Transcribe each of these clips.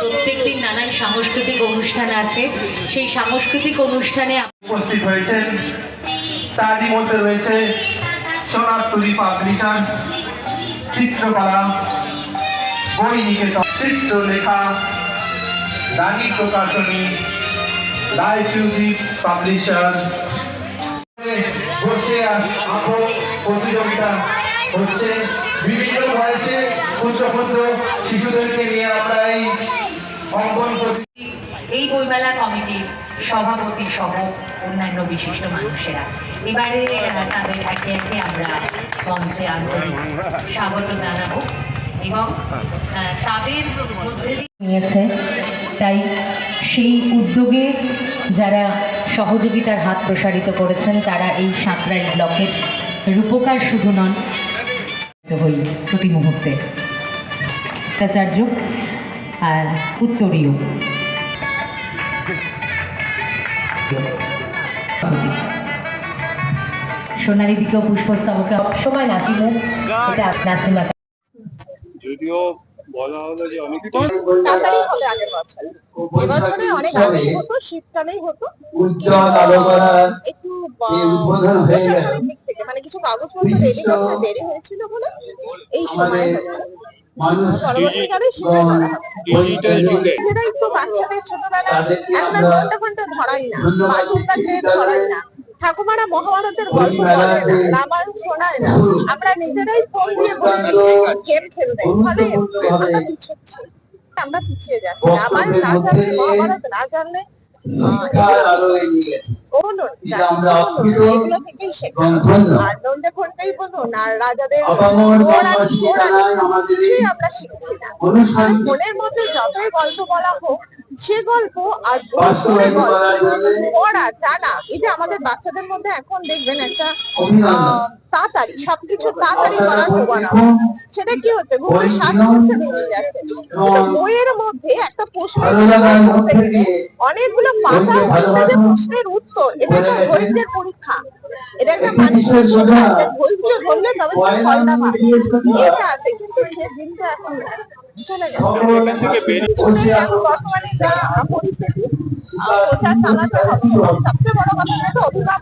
প্রত্যেকদিন নানান সাংস্কৃতিক অনুষ্ঠান আছে। সেই সাংস্কৃতিক অনুষ্ঠানে উপস্থিত হয়েছেন তারই মধ্যে রয়েছে Sonartuli publisher Chitrakala, Boi Niketan, Chitralekha Rani Prakashani Roy music publisher বসে আঁকো প্রতিযোগিতা হচ্ছে বিভিন্ন বয়সে ক্ষুদ্র ক্ষুদ্র শিশুদেরকে নিয়ে আমরা এই অঙ্কন এই বইমেলা কমিটির সভাপতি সহ অন্যান্য বিশিষ্ট মানুষেরা। এবারে তাদের একে একে আমরা মঞ্চে আন্তরিক স্বাগত জানাব এবং আহ, তাদের মধ্যে নিয়েছে। তাই সেই উদ্যোগে যারা সহযোগিতার হাত প্রসারিত করেছেন তারা এই সাঁতরাই ব্লকের রূপকার শুধু নন হই প্রতি মুহূর্তে। আচার্য আর উত্তরীয়। সোনালি দিকেও পুষ্পস্তবকে সবসময় নাসিমু এটা নাসিমা। যদিও বলা হলো যে অনেক তাড়াতাড়ি হবে আগের বছর। এবছরে অনেক আগেই হতো শীতকালেই হতো। একটু। প্রশাসনিক দিক থেকে মানে কিছু কাগজপত্র রেডি করতে দেরি হয়েছিল বলে এই সময় হচ্ছে। বাচ্চাদের ছোটবেলায় আমরা ঘণ্টা ঘণ্টা ধরাই না ধরাই না। ঠাকুমারা মহাভারতের গল্প বলে না রামায়ণ শোনায় না। আমরা নিজেরাই ফোন দিয়ে বলে গেম খেলতে ফলে আমরা পিছিয়ে যাচ্ছি। রামায়ণ না জানলে মহাভারত না জানলে মধ্যে যতই গল্প বলা হোক সে গল্প আর গল্প পড়া জানা এটা আমাদের বাচ্চাদের মধ্যে এখন দেখবেন একটা তাড়াতাড়ি, সবকিছু তাড়াতাড়ি করার প্রবণতা। সেটা কি হচ্ছে? বই সাত হচ্ছে বেরিয়ে যাচ্ছে। বইয়ের মধ্যে একটা প্রশ্নের অনেকগুলো পাতা উল্টে যে প্রশ্নের উত্তর। এটা একটা ধৈর্যের পরীক্ষা। এটা একটা মানুষের ধৈর্য ধরলে তবে ফলটা পাবে। এটা আছে, কিন্তু সে দিনটা এখন বর্তমানে যা পরিস্থিতি প্রচার চালাতে হবে। সবচেয়ে বড় কথা যেটা অভিভাবকদের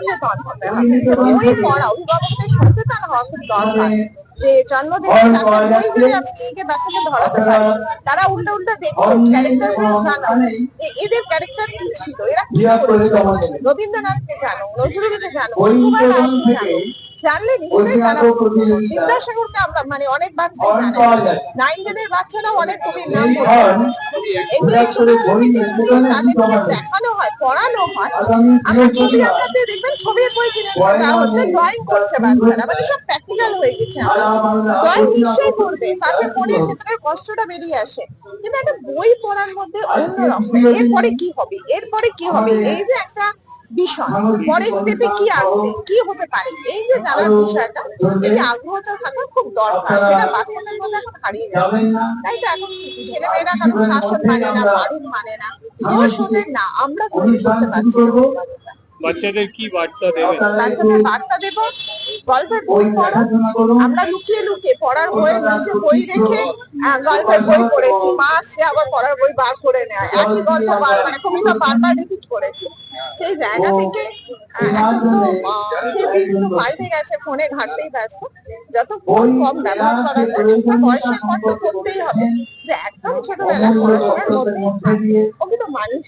সচেতন হতে হবে বই পড়া অভিভাবকদের সচেতন হওয়া খুব দরকার যে জন্মদিনে ফল বই যদি আমি নিয়ে বাচ্চাকে ধরাতে পারি তারা উল্টা উল্টা দেখুন ক্যারেক্টারগুলো জানো এদের ক্যারেক্টার কি ছিল এরা কি করেছিল রবীন্দ্রনাথকে জানো নজরুলকে জানো জানো জানলে নিশ্চয়ই তারা বিদ্যাসাগরকে আমরা মানে অনেক যায়। নাইন টেনের বাচ্চারাও অনেক কবির নাম। দেখানো হয় পড়ানো হয় আমরা ছবি আঁকাতে দেখবেন ছবির বই কিনে নিয়ে হচ্ছে ড্রয়িং করছে বাচ্চারা। মানে সব প্র্যাকটিক্যাল হয়ে গেছে ড্রয়িং নিশ্চয়ই করবে। তাতে মনের ভিতরের কষ্টটা বেরিয়ে আসে। কিন্তু একটা বই পড়ার মধ্যে অন্যরকম। এরপরে কি হবে? এরপরে কি হবে? এই যে একটা বিষয় পরের স্টেপে কি আসবে কি হতে পারে? এই যে জানার বিষয়টা এই আগ্রহটা থাকা খুব দরকার। সেটা বাচ্চাদের মধ্যে এখন হারিয়ে যাবে তাই তো এখন ছেলে মেয়েরা কারণ শাসন মানে না বারণ মানে না। শোনেন না আমরা তৈরি করতে পারছি। বাচ্চাদের কি বার্তা বাচ্চাদের বার্তা দেব। গল্পের বই বই পড়ো। আমরা লুকিয়ে লুকিয়ে পড়ার বইয়ের নিচে বই রেখে গল্পের বই পড়েছি। মা আসছে আবার পড়ার বই বার করে নেয়। একই গল্প বার মানে কবিতা বারবার রিপিট করেছি। সেই জায়গা থেকে এখন তো পাল্টে গেছে ফোনে ঘাটতেই ব্যস্ত। যত ফোন কম ব্যবহার করা যায় একটা বয়সের পর তো করতেই হবে। যে একদম ছোটবেলা পড়াশোনার থাকবে ও কিন্তু মানুষ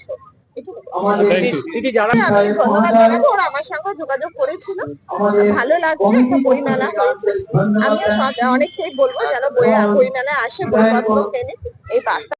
আমি ধন্যবাদ জানাব ওরা আমার সঙ্গে যোগাযোগ করেছিল। ভালো লাগছে একটা বই মেলা হয়েছে। আমিও অনেকেই অনেককেই বলব যেন বই বই মেলায় আসে বইপত্র কেনে। এই বার্তা